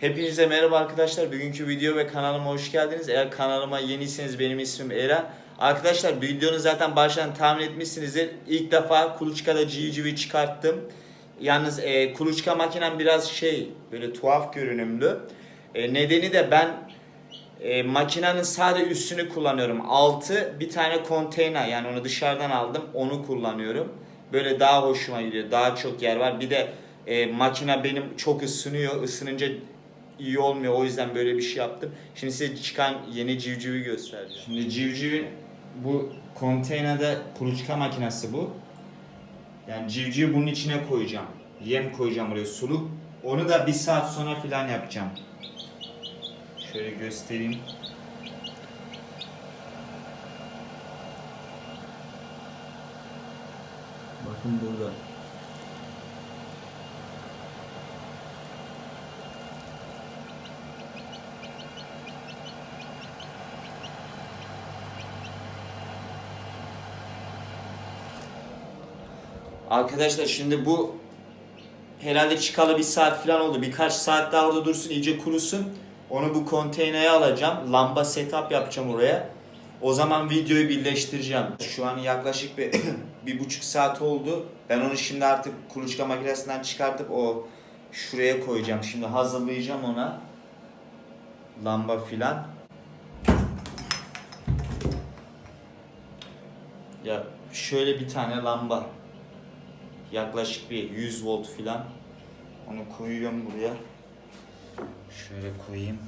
Hepinize merhaba arkadaşlar. Bugünkü video ve kanalıma hoş geldiniz. Eğer kanalıma yeniyseniz benim ismim Eren. Arkadaşlar videonun zaten baştan tahmin etmişsinizdir. İlk defa kuluçkada civcivi çıkarttım. Yalnız e, kuluçka makinem biraz şey böyle tuhaf görünümlü. E, nedeni de ben e, makinenin sadece üstünü kullanıyorum. Altı bir tane konteyner yani onu dışarıdan aldım onu kullanıyorum. Böyle daha hoşuma gidiyor. Daha çok yer var. Bir de e, makine benim çok ısınıyor. Isınınca iyi olmuyor. O yüzden böyle bir şey yaptım. Şimdi size çıkan yeni civcivi göstereceğim. Şimdi civcivin bu konteynerde kuluçka makinesi bu. Yani civcivi bunun içine koyacağım. Yem koyacağım buraya suluk. Onu da bir saat sonra falan yapacağım. Şöyle göstereyim. Bakın burada. Arkadaşlar şimdi bu herhalde çıkalı bir saat falan oldu. Birkaç saat daha orada dursun iyice kurusun. Onu bu konteynere alacağım. Lamba setup yapacağım oraya. O zaman videoyu birleştireceğim. Şu an yaklaşık bir, bir buçuk saat oldu. Ben onu şimdi artık kuluçka makinesinden çıkartıp o şuraya koyacağım. Şimdi hazırlayacağım ona. Lamba filan. Ya şöyle bir tane lamba. Yaklaşık bir 100 volt filan. Onu koyuyorum buraya. Şöyle koyayım.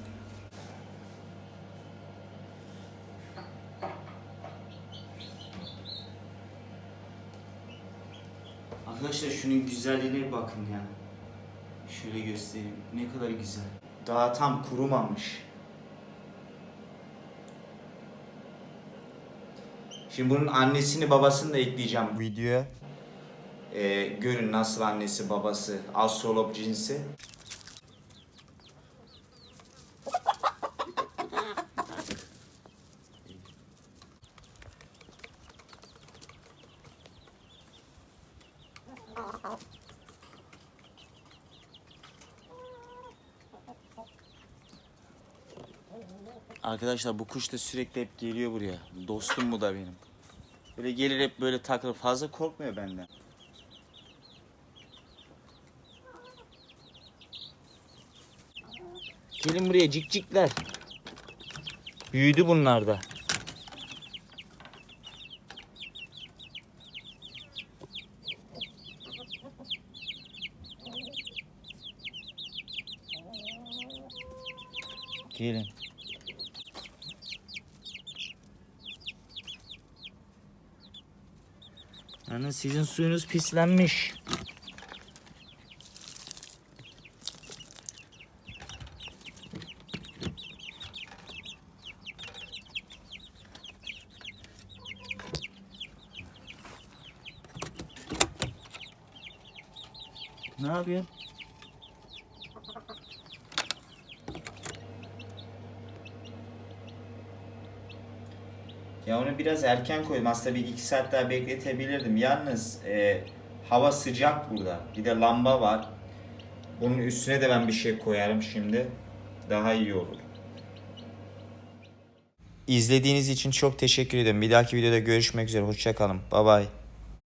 Arkadaşlar şunun güzelliğine bakın ya. Şöyle göstereyim. Ne kadar güzel. Daha tam kurumamış. Şimdi bunun annesini babasını da ekleyeceğim videoya. Ee, görün nasıl annesi babası astrolog cinsi. Arkadaşlar bu kuş da sürekli hep geliyor buraya. Dostum bu da benim. Böyle gelir hep böyle takılır. Fazla korkmuyor benden. Gelin buraya cikcikler. Büyüdü bunlar da. Gelin. Yani sizin suyunuz pislenmiş. Ne yapıyorsun? Ya onu biraz erken koydum. Aslında bir iki saat daha bekletebilirdim. Yalnız e, hava sıcak burada. Bir de lamba var. Bunun üstüne de ben bir şey koyarım şimdi. Daha iyi olur. İzlediğiniz için çok teşekkür ederim. Bir dahaki videoda görüşmek üzere. Hoşçakalın. Bye bye.